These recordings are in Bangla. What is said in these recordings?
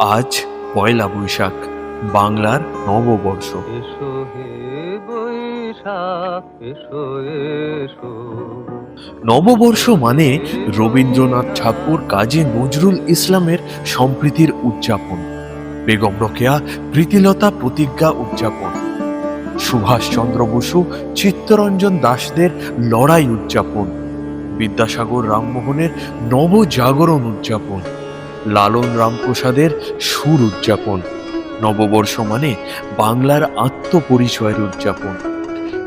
আজ পয়লা বৈশাখ বাংলার নববর্ষ। এসো হে বৈশাখ এসো এসো। নববর্ষ মানে রবীন্দ্রনাথ ঠাকুর কাজী নজরুল ইসলামের সম্প্রীতির উদযাপন বেগম রোকেয়া প্রীতিলতা প্রতিজ্ঞা উদযাপন সুভাষচন্দ্র বসু চিত্তরঞ্জন দাসদের লড়াই উদযাপন বিদ্যাসাগর রামমোহনের নবজাগরণ উদযাপন। লালন রামপ্রসাদের সুর উদযাপন। নববর্ষ মানে বাংলার আত্মপরিচয়ের উদযাপন।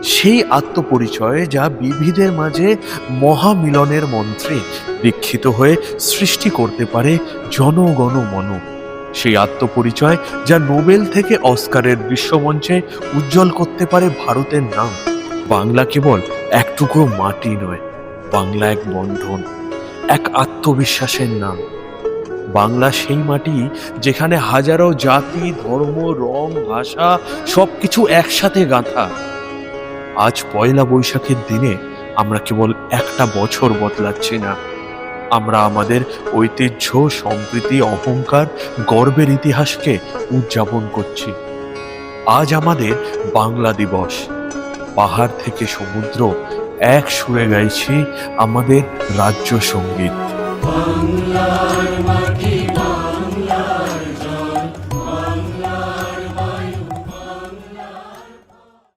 সেই আত্মপরিচয় যা বিবিধের মাঝে মহামিলনের মন্ত্রে দীক্ষিত হয়ে সৃষ্টি করতে পারে জনগণ মন। সেই আত্মপরিচয় যা নোবেল থেকে অস্কারের বিশ্বমঞ্চে উজ্জ্বল করতে পারে ভারতের নাম। বাংলা কেবল এক টুকরো মাটি নয়, বাংলা এক বন্ধন, এক আত্মবিশ্বাসের নাম। বাংলা সেই মাটি যেখানে হাজারো জাতি, ধর্ম, রং, ভাষা সবকিছু একসাথে গাঁথা। আজ পয়লা বৈশাখের দিনে আমরা কেবল একটা বছর বদলাচ্ছি না। আমরা আমাদের ঐতিহ্য, সম্প্রীতি, অহংকার, গর্বের ইতিহাসকে উদযাপন করছি। আজ আমাদের বাংলা দিবস। পাহাড় থেকে সমুদ্র এক সুরে গাইছি আমাদের রাজ্য সংগীত।